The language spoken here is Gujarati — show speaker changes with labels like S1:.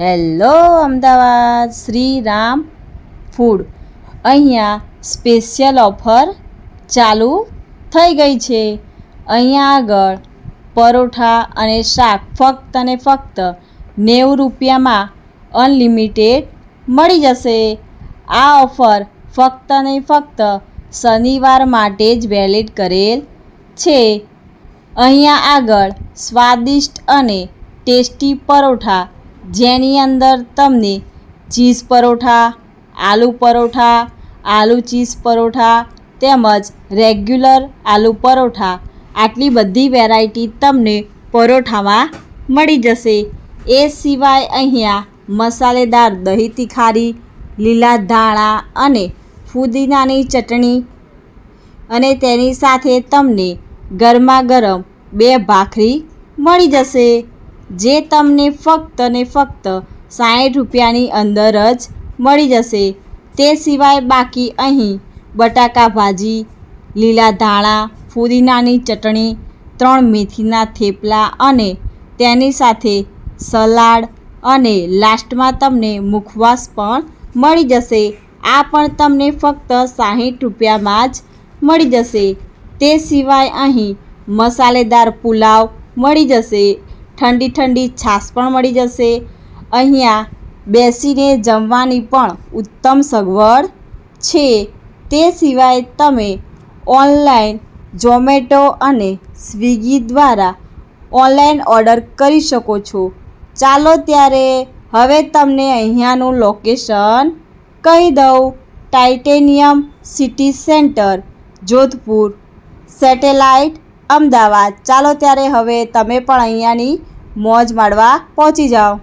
S1: હેલો અમદાવાદ શ્રી રામ ફૂડ અહીંયા સ્પેશિયલ ઓફર ચાલુ થઈ ગઈ છે. અહીંયા આગળ પરોઠા અને શાક ફક્ત અને ફક્ત નેવું રૂપિયામાં અનલિમિટેડ મળી જશે. આ ઓફર ફક્ત અને ફક્ત શનિવાર માટે જ વેલિડ કરેલ છે. અહીંયા આગળ સ્વાદિષ્ટ અને ટેસ્ટી પરોઠા જેની અંદર તમને ચીઝ પરોઠા, આલુ પરોઠા, આલુ ચીઝ પરોઠા તેમજ રેગ્યુલર આલુ પરોઠા, આટલી બધી વેરાયટી તમને પરોઠામાં મળી જશે. એ સિવાય અહીંયા મસાલેદાર દહીં તિખારી, લીલા ધાણા અને ફુદીનાની ચટણી અને તેની સાથે તમને ગરમા ગરમ બે ભાખરી મળી જશે. જે તમને ફક્ત ને ફક્ત સાઠ રૂપિયાની અંદર જ મળી જશે. તે સિવાય બાકી અહીં બટાકા ભાજી, લીલા ધાણા, ફુદીનાની ચટણી, ત્રણ મેથીના થેપલા અને તેની સાથે સલાડ અને લાસ્ટમાં તમને મુખવાસ પણ મળી જશે. આ પણ તમને ફક્ત સાહીઠ રૂપિયામાં જ મળી જશે. તે સિવાય અહીં મસાલેદાર પુલાવ મળી જશે. ઠંડી ઠંડી છાશ પણ મળી જશે. અહીંયા બેસીને જમવાની પણ ઉત્તમ સગવડ છે. તે સિવાય તમે ઓનલાઈન ઝોમેટો અને સ્વિગી દ્વારા ઓનલાઈન ઓર્ડર કરી શકો છો. ચાલો ત્યારે હવે તમને અહીંયાનું લોકેશન કહી દઉં. Titanium city centre, Jodhpur. Satellite Ahmedabad. ચાલો ત્યારે હવે તમે પણ અહીંયાની મોજ માણવા પહોંચી જાઓ.